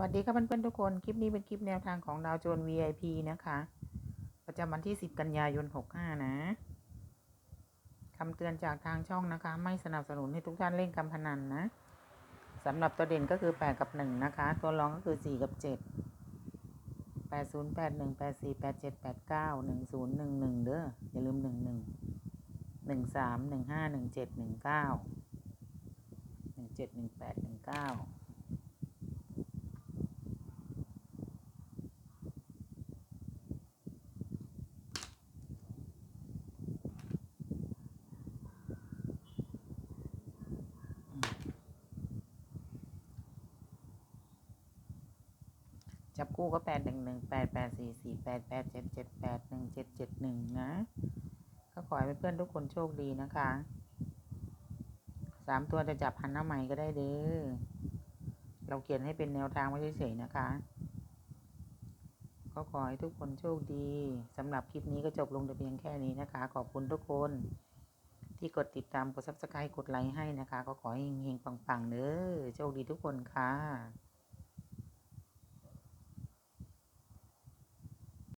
วัสดีค่ะเพื่อนๆทุกคน คลิปนี้เป็นคลิปแนวทางของดาวโจน VIP นะคะ ประจำวันที่ 10 กันยายน 65 นะคำเตือนจากทางช่องนะคะ ไม่สนับสนุนให้ทุกท่านเล่นการพนันนะสำหรับตัวเด่นก็คือ 8 กับ 1 นะคะ ตัวรองก็คือ 4 กับ 7 80 81 84 87 89 10 11 เด้ออย่าลืม 11 13 15 17 19 17 18 19 จับคู่ก็แปดหนึ่งหนึ่งแปดแปดสี่สี่แปดแปดเจ็ดเจ็ดแปดหนึ่งเจ็ดเจ็ดหนึ่งนะ ก็ขอให้เพื่อนๆทุกคนโชคดีนะคะสามตัวจะจับหันหน้าใหม่ก็ได้เด้อ เราเขียนให้เป็นแนวทางไว้เฉยๆนะคะ ก็ขอให้ทุกคนโชคดีสำหรับคลิปนี้ก็จบลงแต่เพียงแค่นี้นะคะ ขอบคุณทุกคน ที่กดติดตาม กดซับสไครต์กดไลค์ให้นะคะ ก็ขอให้เฮงๆปังๆเด้อ โชคดีทุกคนค่ะ